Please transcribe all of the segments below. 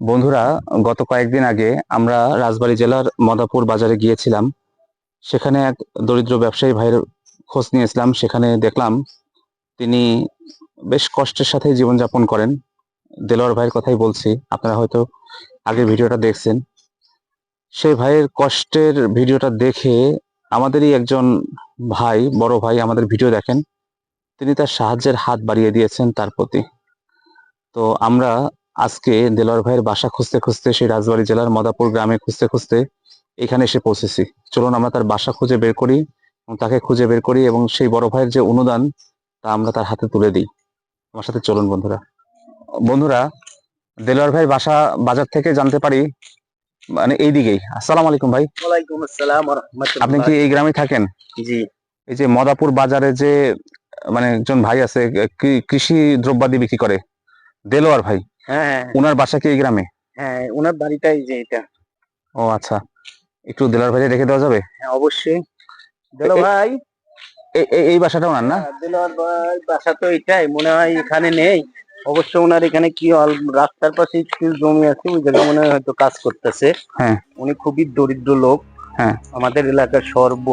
বন্ধুরা, গত কয়েকদিন আগে আমরা রাজবাড়ী জেলার মদাপুর বাজারে গিয়েছিলাম। সেখানে এক দরিদ্র ব্যবসায়ী ভাইয়ের খোঁজ নিয়েছিলাম। সেখানে দেখলাম তিনি বেশ কষ্টের সাথে জীবনযাপন করেন। দেলোয়ার ভাইয়ের কথাই বলছি, আপনারা হয়তো আগের ভিডিওটা দেখছেন। সেই ভাইয়ের কষ্টের ভিডিওটা দেখে আমাদেরই একজন ভাই, বড় ভাই আমাদের ভিডিও দেখেন। তিনি তার সাহায্যের হাত বাড়িয়ে দিয়েছেন তার প্রতি। তো আমরা আজকে দেলোয়ার ভাইয়ের বাসা খুঁজতে খুঁজতে সেই রাজবাড়ী জেলার মদাপুর গ্রামে খুঁজতে খুঁজতে এখানে এসে পৌঁছেছি। চলুন আমরা তার বাসা খুঁজে বের করি এবং তাকে খুঁজে বের করি এবং সেই বড় ভাইয়ের যে অনুদান তা আমরা তার হাতে তুলে দিই। আমার সাথে চলুন বন্ধুরা। বন্ধুরা দেলোয়ার ভাইয়ের বাসা বাজার থেকে জানতে পারি মানে এইদিকেই। আসসালাম আলাইকুম ভাই। আসসালাম আপনি কি এই গ্রামে থাকেন? জি। এই যে মদাপুর বাজারে যে মানে একজন ভাই আছে কৃষি দ্রব্যাদি বিক্রি করে? দেলোয়ার ভাই? হ্যাঁ হ্যাঁ। ওনার বাসা কি এই গ্রামে? হ্যাঁ ওনার বাড়িটাই যে এটা। ও আচ্ছা। একটু দেলোয়ার ভাই রেখে দেওয়া যাবে? হ্যাঁ অবশ্যই। দিলো ভাই? এই বাসাটা ওনার না? হ্যাঁ, দিলোয়ার ভাই বাসা তো এটাই মনে হয় এখানে নেই। অবশ্য ওনার এখানে কি রাস্তার পাশে একটু জমি আছে ওই জায়গায় মনে হয় হয়তো কাজ করতেছে। হ্যাঁ। উনি খুবই দরিদ্র লোক। হ্যাঁ। আমাদের এলাকার সর্ব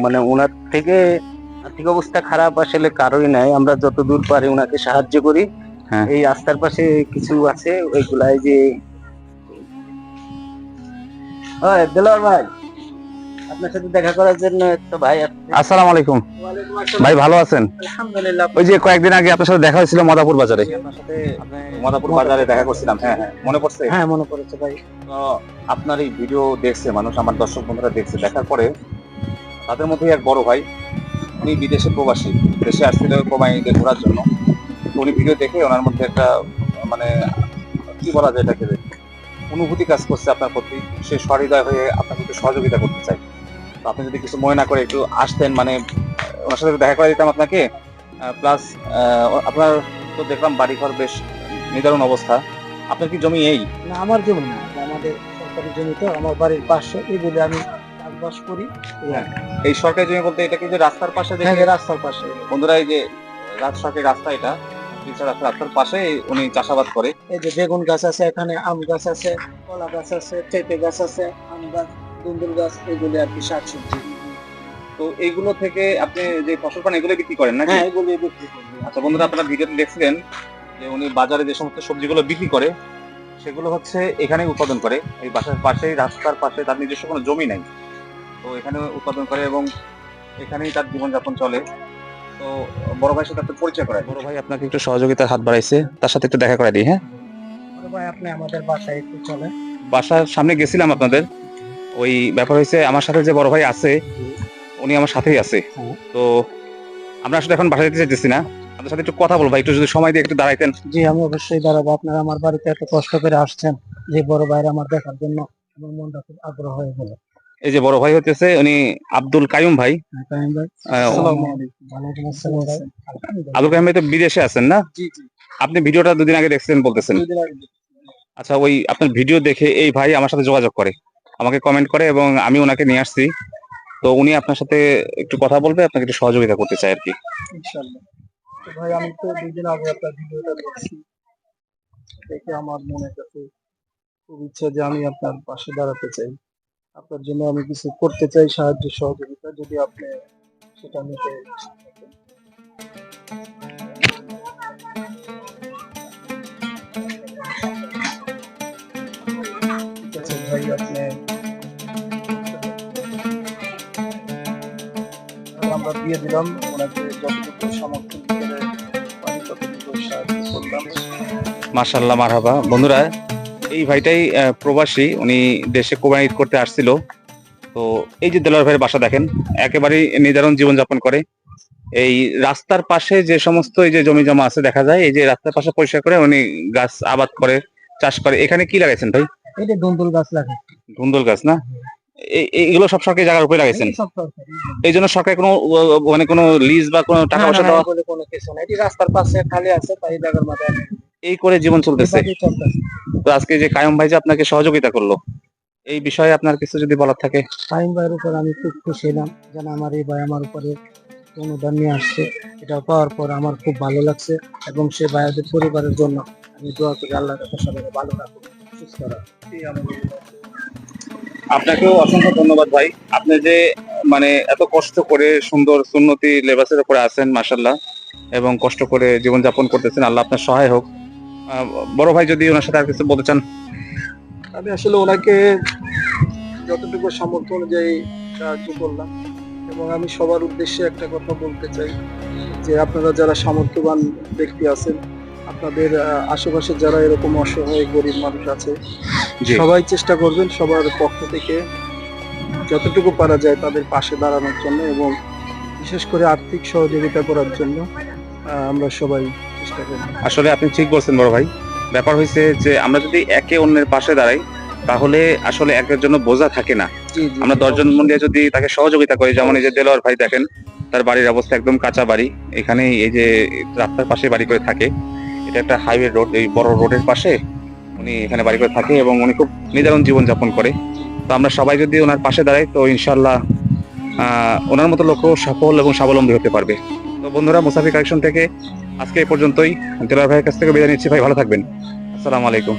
মানে ওনার থেকে আর্থিক অবস্থা খারাপ আসলে কারোই নাই। আমরা যতদূর পারি ওনাকে সাহায্য করি। হ্যাঁ। এই রাস্তার পাশে কিছু আছে ওইগুলাই যে দেলোয়ার ভাই আপনার সাথে দেখা করার জন্য একটা ভাই আসসালামু আলাইকুম। ভাই ভালো আছেন? আলহামদুলিল্লাহ। ওই যে কয়েকদিন আগে আপনার সাথে দেখা হয়েছিল মদাপুর বাজারে। আপনার সাথে মদাপুর বাজারে দেখা করছিলাম। হ্যাঁ হ্যাঁ। মনে পড়ছে? হ্যাঁ মনে পড়েছে ভাই। তো আপনার এই ভিডিও দেখছে মানুষ আমার দর্শক বন্ধুরা দেখছে। দেখার পরে তাদের মধ্যে এক বড় ভাই উনি বিদেশে প্রবাসী। দেশে আসছিল প্রবাসীদের ঘোরার জন্য। উনি ভিডিও দেখে ওনার মধ্যে একটা মানে কি বলা যায় এটাকে অনুভূতি কাজ করছে আপনার প্রতি। সে সহৃদয় হয়ে আপনাকে একটু সহযোগিতা করতে চাই তো আপনি যদি কিছু মনে না করে একটু আসতেন মানে ওনার সাথে দেখা করে দিতাম আপনাকে। প্লাস আপনার তো দেখলাম বাড়িঘর বেশ নিদারুণ অবস্থা। আপনার কি জমি এই? না আমার জমি না। আমাদের সরকারি জমি তো আমার বাড়ির পাশে এই বলে আমি চাষবাস করি। হ্যাঁ। এই সরকারি জমি বলতে এটা কি যে রাস্তার পাশে হ্যাঁ দেখে রাস্তার পাশে। বন্ধুরা এই যে রাজ সরকারি রাস্তা এটা পিচা রাস্তা রাস্তার পাশে উনি চাষাবাদ করে। এই যে বেগুন গাছ আছে এখানে আম গাছ আছে কলা গাছ আছে পেঁপে গাছ আছে আম গাছ দুন্দুল গাছ এগুলি আর কি শাকসবজি। তো এইগুলো থেকে আপনি যে ফসল পান এগুলো বিক্রি করেন নাকি? হ্যাঁ এগুলি বিক্রি করি। আচ্ছা বন্ধুরা আপনারা ভিডিওতে দেখছিলেন যে উনি বাজারে যে সমস্ত সবজিগুলো বিক্রি করে সেগুলো হচ্ছে এখানেই উৎপাদন করে। এই বাসার পাশেই রাস্তার পাশে তার নিজস্ব কোনো জমি নাই। তো এখানে উৎপাদন করে এবং এখানেই তার জীবনযাপন চলে। তো বড় ভাইয়ের সাথে একটা পরিচয় করায় বড় ভাই আপনাকে একটু সহযোগিতার হাত বাড়াইছে তার সাথে একটু দেখা করে দিই হ্যাঁ? বড় ভাই আপনি আমাদের বাসায় একটু চলে বাসার সামনে গেছিলাম আপনাদের। ওই ব্যাপার হয়েছে আমার সাথে যে বড় ভাই আছে উনি আমার সাথেই আছে। তো আমরা আসলে এখন বাসা যেতে চাইতেছি না। আপনার সাথে একটু কথা বলব একটু যদি সময় দিয়ে একটু দাঁড়াইতেন। জি আমি অবশ্যই দাঁড়াবো। আপনারা আমার বাড়িতে এত কষ্ট করে আসছেন যে বড় ভাইরা আমার দেখার জন্য আমার মনটা খুব আগ্রহ হয়ে গেল। এই যে বড় ভাই হচ্ছে উনি আব্দুল কাইম ভাই। আলাইকুম। ওয়ালাইকুম আসসালাম ভাই আব্দুল তো বিদেশে আছেন না? আপনি ভিডিওটা দুদিন আগে দেখছেন বলতেছেন। আচ্ছা ওই আপনার ভিডিও দেখে এই ভাই আমার সাথে যোগাযোগ করে আমাকে কমেন্ট করে এবং আমি ওনাকে নিয়ে আসছি। তো উনি আপনার সাথে একটু কথা বলবে আপনাকে একটু সহযোগিতা করতে চাই আর কি। ভাই আমি তো দুই আগে আপনার ভিডিওটা দেখছি। দেখে আমার মনে কাছে খুব ইচ্ছা যে আমি আপনার পাশে দাঁড়াতে চাই। আপনার জন্য আমি কিছু করতে চাই সাহায্য সহযোগিতা যদি আপনি সেটা নিতে ভাই আমরা দিয়ে দিলাম, ওনাকে যতটুকু সমর্থন মারহাবা। বন্ধুরা এই ভাইটাই প্রবাসী। উনি দেশে ঈদ করতে আসছিল। তো এই যে দেলোয়ার ভাইয়ের বাসা দেখেন একেবারেই নিদারুণ জীবনযাপন করে। এই রাস্তার পাশে যে সমস্ত এই যে জমি জমা আছে দেখা যায় এই যে রাস্তার পাশে পরিষ্কার করে উনি গাছ আবাদ করে চাষ করে। এখানে কি লাগাইছেন ভাই? এই যে দুন্দুল গাছ লাগে ধুন্দুল গাছ না? এই- এই- এগুলো সব সরকারি জায়গার উপরে লাগাইছেন? এই জন্য সরকার কোনো মানে কোনো লিজ বা কোনো টাকা পয়সা দেওয়া কোনো কিছু না এটি রাস্তার পাশে খালি আছে তাই জায়গার আমি এই করে জীবন চলতেছে। তো আজকে যে কায়ম ভাই যে আপনাকে সহযোগিতা করল এই বিষয়ে আপনার কিছু যদি বলার থাকে। ফাহিম ভাইয়ের উপর আমি খুব খুশি হলাম যেন আমার এই ভাই আমার উপরে অনুদান নিয়ে আসছে। এটা পাওয়ার পর আমার খুব ভালো লাগছে এবং সে ভাইয়াদের পরিবারের জন্য আমি দোয়া করি আল্লাহ ভালো রাখুন সুস্থ আপনাকেও অসংখ্য ধন্যবাদ ভাই। আপনি যে মানে এত কষ্ট করে সুন্দর সুন্নতি লেবাসের উপরে আছেন মাসাল্লাহ এবং কষ্ট করে জীবনযাপন করতেছেন আল্লাহ আপনার সহায় হোক। বড় ভাই যদি ওনার সাথে আর কিছু বলতে চান। আমি আসলে ওনাকে যতটুকু সামর্থ্য অনুযায়ী সাহায্য করলাম এবং আমি সবার উদ্দেশ্যে একটা কথা বলতে চাই যে আপনারা যারা সামর্থ্যবান ব্যক্তি আছেন আপনাদের আশেপাশে যারা এরকম অসহায় গরিব মানুষ আছে সবাই চেষ্টা করবেন সবার পক্ষ থেকে যতটুকু পারা যায় তাদের পাশে দাঁড়ানোর জন্য এবং বিশেষ করে আর্থিক সহযোগিতা করার জন্য আমরা সবাই চেষ্টা আসলে আপনি ঠিক বলছেন বড় ভাই। ব্যাপার হয়েছে যে আমরা যদি একে অন্যের পাশে দাঁড়াই তাহলে আসলে একের জন্য বোঝা থাকে না। আমরা দশজন মন্দিরে যদি তাকে সহযোগিতা করি যেমন এই যে দেলোয়ার ভাই দেখেন তার বাড়ির অবস্থা একদম কাঁচা বাড়ি। এখানে এই যে রাস্তার পাশে বাড়ি করে থাকে। এটা একটা হাইওয়ে রোড এই বড় রোডের পাশে উনি এখানে বাড়ি করে থাকে এবং উনি খুব নিদারুণ জীবনযাপন করে। তো আমরা সবাই যদি ওনার পাশে দাঁড়াই তো ইনশাল্লাহ আহ, ওনার মতো লোকও সফল এবং স্বাবলম্বী হতে পারবে। তো বন্ধুরা মুসাফি কালেকশন থেকে আজকে এই পর্যন্তই। দেলার ভাইয়ের কাছ থেকে বিদায় নিচ্ছি। ভাই ভালো থাকবেন। আসসালামু আলাইকুম।